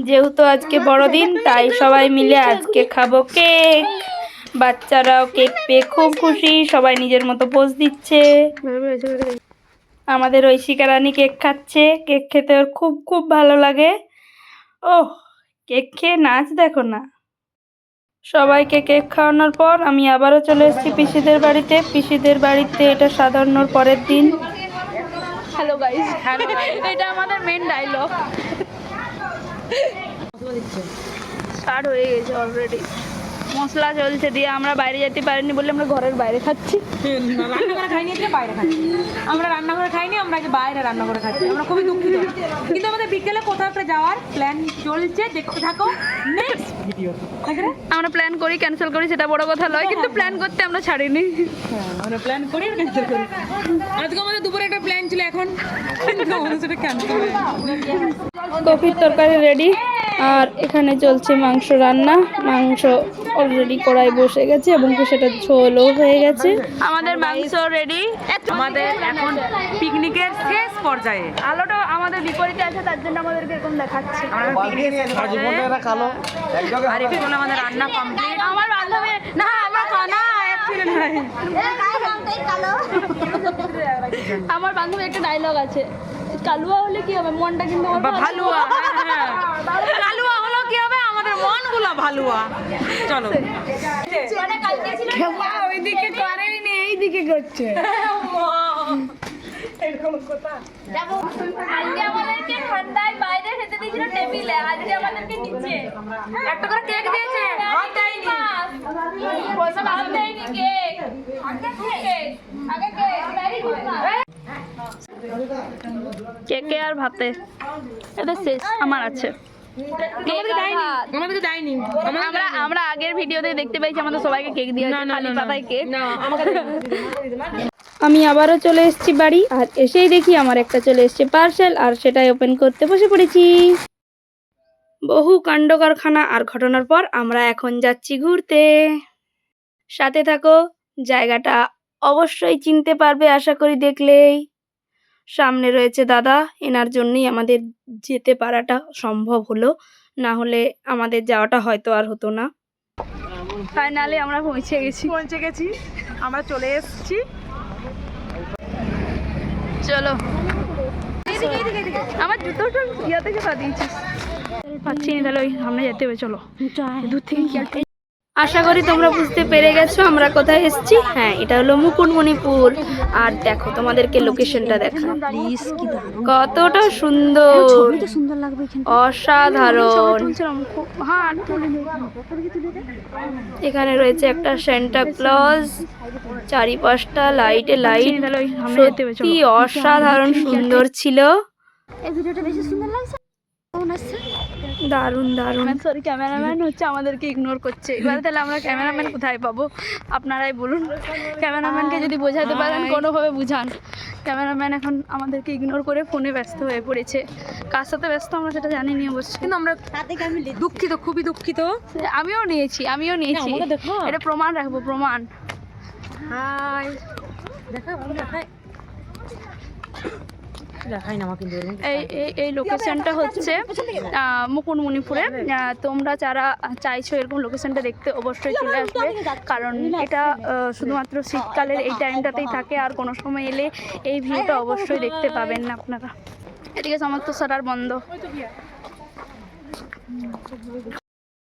যেহেতু আজকে বড়দিন, তাই সবাই মিলে আজকে খাব কেক। বাচ্চারাও কেক পেয়ে খুব খুশি, সবাই নিজের মতো পোজ দিচ্ছে। আমাদের ওই শিকারানি কেক খাচ্ছে, কেক খেতে ওর খুব খুব ভালো লাগে। ওহ, কেক খেয়ে নাচ দেখো না। সবাইকে কেক খাওয়ানোর পর আমি আবারও চলে এসেছি পিসিদের বাড়িতে। পিসিদের বাড়িতে এটা সাধারণর পরের দিন। হ্যালো এটা আমাদের মেন স্টার্ট হয়ে গেছে অলরেডি মশলা চলছে দিয়ে আমরা বাইরে যেতে পারিনি বলে আমরা ঘরের বাইরে খাচ্ছি। রান্না করে খাইনি আজকে বাইরে খাচ্ছি। আমরা রান্না করে খাইনি, আমরা আজকে বাইরে রান্না করে খাচ্ছি। আমরা খুবই দুঃখিত। কিন্তু আমাদের বিকেলে কোথাও একটা যাওয়ার প্ল্যান চলছে। দেখতে থাকো। Next video. আমরা প্ল্যান করি ক্যান্সেল করি সেটা বড় কথা নয় কিন্তু প্ল্যান করতে আমরা ছাড়িনি। আমরা প্ল্যান করি আর করি। আজকে আমাদের দুপুরে একটা প্ল্যান ছিল এখন কিন্তু সেটা ক্যান্সেল হয়ে তরকারি রেডি আর এখানে চলছে মাংস রান্না। মাংস অলরেডি কড়াই বসে গেছে এবং সেটা ঝোলও হয়ে গেছে। আমাদের মাংস রেডি আমাদের এখন পিকনিকের শেষ পর্যায়ে। আলোটা আমাদের বিপরীতে আছে তার জন্য আমাদেরকে এরকম দেখাচ্ছে। আর এখন আমাদের রান্না কমপ্লিট আমার বান্ধবী না আমরা খানা আমার বান্ধবী একটা ডায়লগ আছে। কালুয়া হলে কি হবে? মনটা কিন্তু ভালুয়া হ্যাঁ, হ্যাঁ। হলো কি হবে? আমাদের মনগুলো ভালুয়া। চলো। ওইদিকে করেনি এইদিকে করছে। আজকে আমাদেরকে ঠান্ডায় বাইরে খেতে দিয়েছিল টেবিলে। আজকে আমাদেরকে নিচে। একটা করে কেক দিয়েছে। ভাত দেয়নি। পয়সা ভাত দেয়নি। কেক আগে কেক। আগে কেক। ভেরি গুড কেকে আর ভাতে। এটা শেষ। আমার আছে। আমরা আমরা আগের ভিডিওতে দেখতে পাইছি আমাদের সবাইকে কেক দিয়ে না, না। পাতায় কেক। আমি আবারও চলে এসেছি বাড়ি আর এসেই দেখি আমার একটা চলে এসেছে পার্সেল আর সেটাই ওপেন করতে বসে পড়েছি। বহু কাণ্ড কারখানা আর ঘটনার পর আমরা এখন যাচ্ছি ঘুরতে। সাথে থাকো জায়গাটা অবশ্যই চিনতে পারবে আশা করি দেখলেই। সামনে রয়েছে দাদা এনার জন্যই আমাদের যেতে পারাটা সম্ভব হলো না হলে আমাদের যাওয়াটা হয়তো আর হতো না। ফাইনালি আমরা পৌঁছে গেছি। পৌঁছে গেছি। আমরা চলে এসেছি। চলো। আমার জুতোটা ইয়া থেকে পা দিয়েছিস। পাচ্ছি না তাহলে ওই সামনে যেতে হবে চলো। দূর থেকে আশা করি তোমরা বুঝতে পেরে গেছো আমরা কোথায় এসেছি। হ্যাঁ এটা হলো মুকুটমণিপুর। আর দেখো তোমাদেরকে লোকেশনটা দেখা কতটা সুন্দর। সুন্দর অসাধারণ। হ্যাঁ এখানে রয়েছে একটা সেন্টা ক্লজ চারিপাশটা লাইটে লাইট সত্যি অসাধারণ সুন্দর ছিল এই ভিডিওটা বেশি সুন্দর লাগছে। দারুণ দারুণ। সরি ক্যামেরাম্যান হচ্ছে আমাদেরকে ইগনোর করছে। এবারে তাহলে আমরা ক্যামেরাম্যান কোথায় পাবো? আপনারাই বলুন। ক্যামেরাম্যানকে যদি বোঝাতে পারেন কোনোভাবে বুঝান। ক্যামেরাম্যান এখন আমাদেরকে ইগনোর করে ফোনে ব্যস্ত হয়ে পড়েছে। কার সাথে ব্যস্ত আমরা সেটা জানি নি অবশ্যই কিন্তু আমরা দুঃখিত খুবই দুঃখিত। আমিও নিয়েছি আমিও নিয়েছি। এটা প্রমাণ রাখব প্রমাণ। হাই। দেখা ভালো দেখাই দেখাই না আমাকে কিন্তু এরকম। এই এই- এই লোকেশনটা হচ্ছে মুকুটমণিপুরে। তোমরা যারা চাইছো এরকম লোকেশনটা দেখতে অবশ্যই চলে আসবে। কারণ এটা শুধুমাত্র শীতকালের এই টাইমটাতেই থাকে আর কোনো সময় এলে এই ভিউটা অবশ্যই দেখতে পাবেন না আপনারা। এদিকে সমস্ত সারার বন্ধ।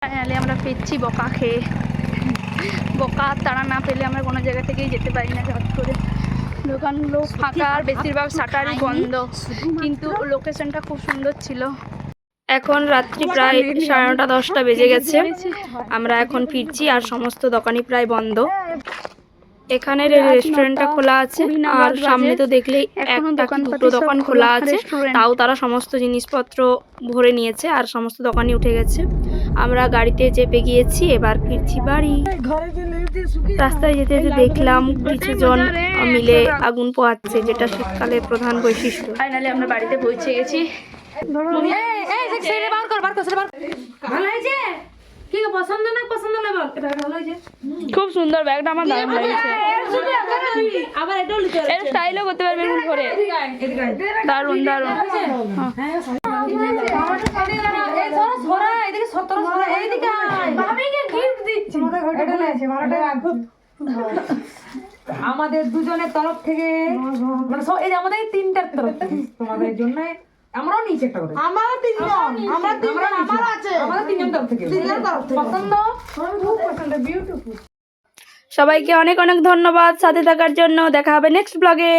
ফাইনালি আমরা পেয়েছি বকা খেয়ে। বকা তারা না পেলে আমরা কোনো জায়গা থেকেই যেতে পারি না ঝট করে। দোকানগুলো ফাঁকা আর বেশিরভাগ শাটারই বন্ধ। কিন্তু লোকেশনটা খুব সুন্দর ছিল। এখন রাত্রি প্রায় সাড়ে নটা দশটা বেজে গেছে। আমরা এখন ফিরছি আর সমস্ত দোকানই প্রায় বন্ধ। এখানের রেস্টুরেন্টটা খোলা আছে। আর সামনে তো দেখলেই একটা দুটো দোকান খোলা আছে তাও তারা সমস্ত জিনিসপত্র ভরে নিয়েছে আর সমস্ত দোকানই উঠে গেছে। আমরা গাড়িতে চেপে গিয়েছি এবার ফিরছি বাড়ি। রাস্তায় যেতে যেতে দেখলাম কিছু জন মিলে আগুন পোহাচ্ছে যেটা শীতকালের প্রধান বৈশিষ্ট্য। ফাইনালি আমরা বাড়িতে পৌঁছে গেছি। পছন্দ না পছন্দ না বল? এটা ভালো হয়েছে। খুব সুন্দর ব্যাগটা আমার দারুণ লেগেছে। আবার এটাও লিখতে হবে। স্টাইলও করতে পারবে এরকম করে। এদিকে আয়, এদিকে আয়। দারুণ দারুণ। আমাদের দুজনের তরফ থেকে মানে এই যে আমাদের তিনটার তরফ থেকে। তোমাদের জন্য আমরাও নিচে একটা করে। আমারও তিনজন। আমরা তিনজন আমার আছে। আমাদের তিনজন তরফ থেকে। তিনজন তরফ থেকে। পছন্দ? খুব পছন্দ বিউটিফুল সবাইকে অনেক অনেক ধন্যবাদ সাথে থাকার জন্য। দেখা হবে নেক্সট ব্লগে